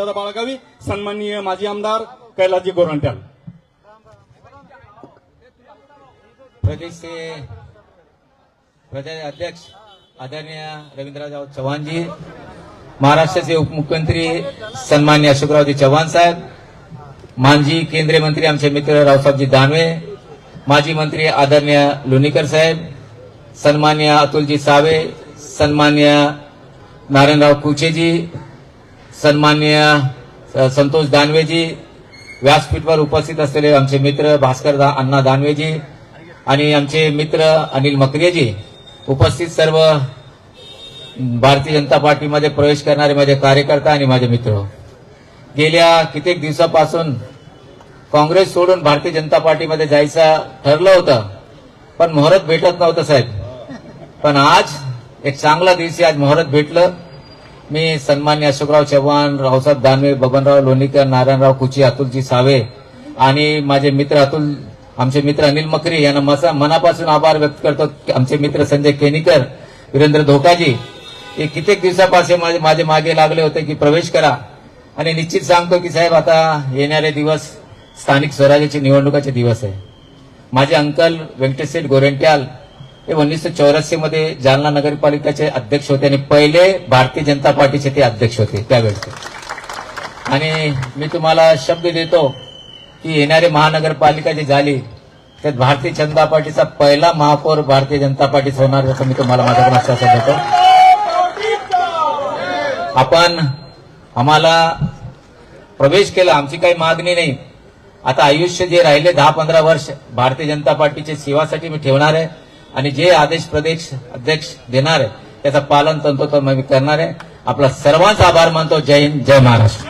शांतता बाळगावी. सन्माननीय माजी आमदार कैलासजी गोरंट्याल. प्रदेशचे प्रदेश अध्यक्ष आदरणीय रवींद्रराव चव्हाणजी महाराष्ट्राचे उपमुख्यमंत्री सन्मान्य अशोकरावजी चव्हाण साहेब माजी केंद्रीय मंत्री आमचे मित्र रावसाहेबजी दानवे माजी मंत्री आदरणीय लोणीकर साहेब सन्मान्य अतुलजी सावे सन्मान्य नारायणराव कुचेजी सन्मान्य संतोष दानवेजी व्यासपीठवर उपस्थित असलेले आमचे मित्र भास्कर दा, अण्णा दानवेजी आणि आमचे मित्र अनिल मकरेजी उपस्थित सर्व भारतीय जनता पार्टीमध्ये प्रवेश करणारे माझे कार्यकर्ता आणि माझे मित्र. गेल्या कित्येक दिवसापासून काँग्रेस सोडून भारतीय जनता पार्टीमध्ये जायचं ठरलं होतं पण मुहूर्त भेटत नव्हतं साहेब. पण आज एक चांगला दिवशी आज मुहूर्त भेटलं. मी सन्मान्य अशोकराव चव्हाण रावसाहेब दानवे बबनराव लोणीकर नारायणराव कुची अतुलजी सावे आणि माझे मित्र अतुल आमचे मित्र अनिल मकरी यांना मसा मनापासून आभार व्यक्त करतो. आमचे मित्र संजय केनीकर वीरेंद्र धोकाजी हे कित्येक दिवसापासून माझे माझे मागे लागले होते की प्रवेश करा. आणि निश्चित सांगतो की साहेब आता येणारे दिवस स्थानिक स्वराज्याची निवडणुकाचे दिवस आहे. माझे अंकल व्यंकटेश गोरेंट्याल हे उन्नीसशे चौऱ्याऐंशी मध्ये जालना नगरपालिकेचे अध्यक्ष होते आणि पहिले भारतीय जनता पार्टीचे ते अध्यक्ष होते त्यावेळेचे. आणि मी तुम्हाला शब्द देतो की येणारी महानगरपालिका जी झाली त्यात भारतीय जनता पार्टीचा पहिला महापौर भारतीय जनता पार्टीचा होणार असं मी तुम्हाला माझ्याकडून आश्वासन देतो. आपण आम्हाला प्रवेश केला आमची काही मागणी नाही. आता आयुष्य जे राहिले दहा पंधरा वर्ष भारतीय जनता पार्टीच्या सेवासाठी मी ठेवणार आहे. आणि जे आदेश प्रदेश अध्यक्ष देणार आहे त्याचं पालन तंतोतंत मी करणार आहे. आपला सर्वांचा आभार मानतो. जय हिंद जय महाराष्ट्र.